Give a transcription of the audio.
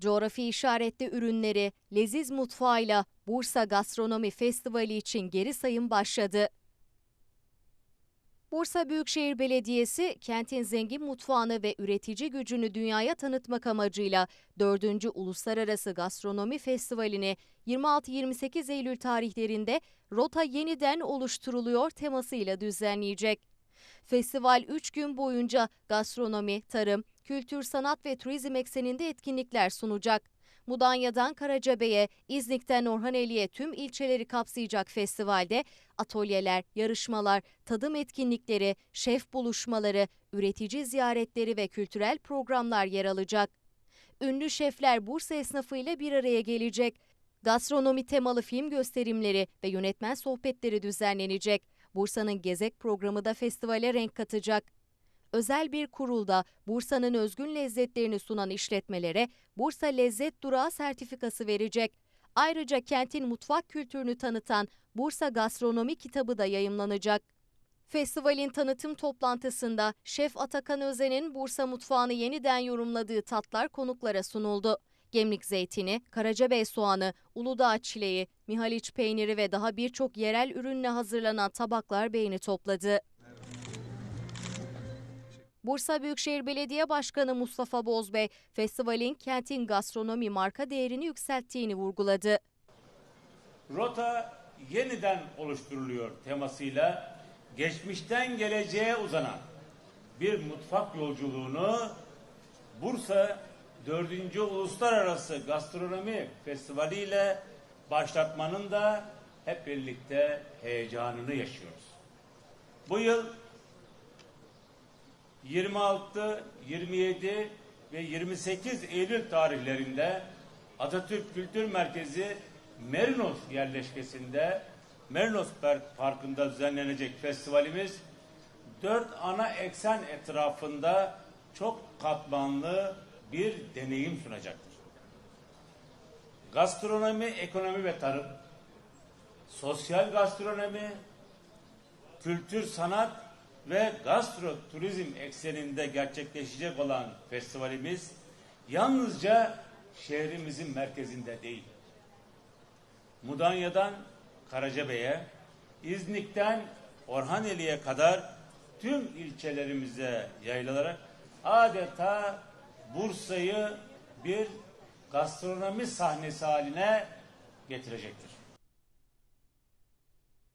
Coğrafi işaretli ürünleri, leziz mutfağıyla Bursa Gastronomi Festivali için geri sayım başladı. Bursa Büyükşehir Belediyesi, kentin zengin mutfağını ve üretici gücünü dünyaya tanıtmak amacıyla 4. Uluslararası Gastronomi Festivali'ni 26-28 Eylül tarihlerinde Rota Yeniden Oluşturuluyor temasıyla düzenleyecek. Festival 3 gün boyunca gastronomi, tarım, kültür, sanat ve turizm ekseninde etkinlikler sunacak. Mudanya'dan Karacabey'e, İznik'ten Orhaneli'ye tüm ilçeleri kapsayacak festivalde atölyeler, yarışmalar, tadım etkinlikleri, şef buluşmaları, üretici ziyaretleri ve kültürel programlar yer alacak. Ünlü şefler Bursa esnafıyla bir araya gelecek. Gastronomi temalı film gösterimleri ve yönetmen sohbetleri düzenlenecek. Bursa'nın Gezek programı da festivale renk katacak. Özel bir kurulda Bursa'nın özgün lezzetlerini sunan işletmelere Bursa Lezzet Durağı sertifikası verecek. Ayrıca kentin mutfak kültürünü tanıtan Bursa Gastronomi kitabı da yayımlanacak. Festivalin tanıtım toplantısında Şef Atakan Özen'in Bursa mutfağını yeniden yorumladığı tatlar konuklara sunuldu. Gemlik zeytini, Karacabey soğanı, Uludağ çileği, Mihaliç peyniri ve daha birçok yerel ürünle hazırlanan tabaklar beğeni topladı. Bursa Büyükşehir Belediye Başkanı Mustafa Bozbey, festivalin kentin gastronomi marka değerini yükselttiğini vurguladı. Rota yeniden oluşturuluyor temasıyla geçmişten geleceğe uzanan bir mutfak yolculuğunu Bursa 4. Uluslararası Gastronomi Festivali ile başlatmanın da hep birlikte heyecanını yaşıyoruz. Bu yıl 26, 27 ve 28 Eylül tarihlerinde Atatürk Kültür Merkezi Merinos yerleşkesinde Merinos Parkı'nda düzenlenecek festivalimiz dört ana eksen etrafında çok katmanlı bir deneyim sunacaktır. Gastronomi, ekonomi ve tarım, sosyal gastronomi, kültür, sanat ve gastro turizm ekseninde gerçekleşecek olan festivalimiz yalnızca şehrimizin merkezinde değil. Mudanya'dan Karacabey'e, İznik'ten Orhaneli'ye kadar tüm ilçelerimize yayılarak adeta Bursa'yı bir gastronomi sahnesi haline getirecektir.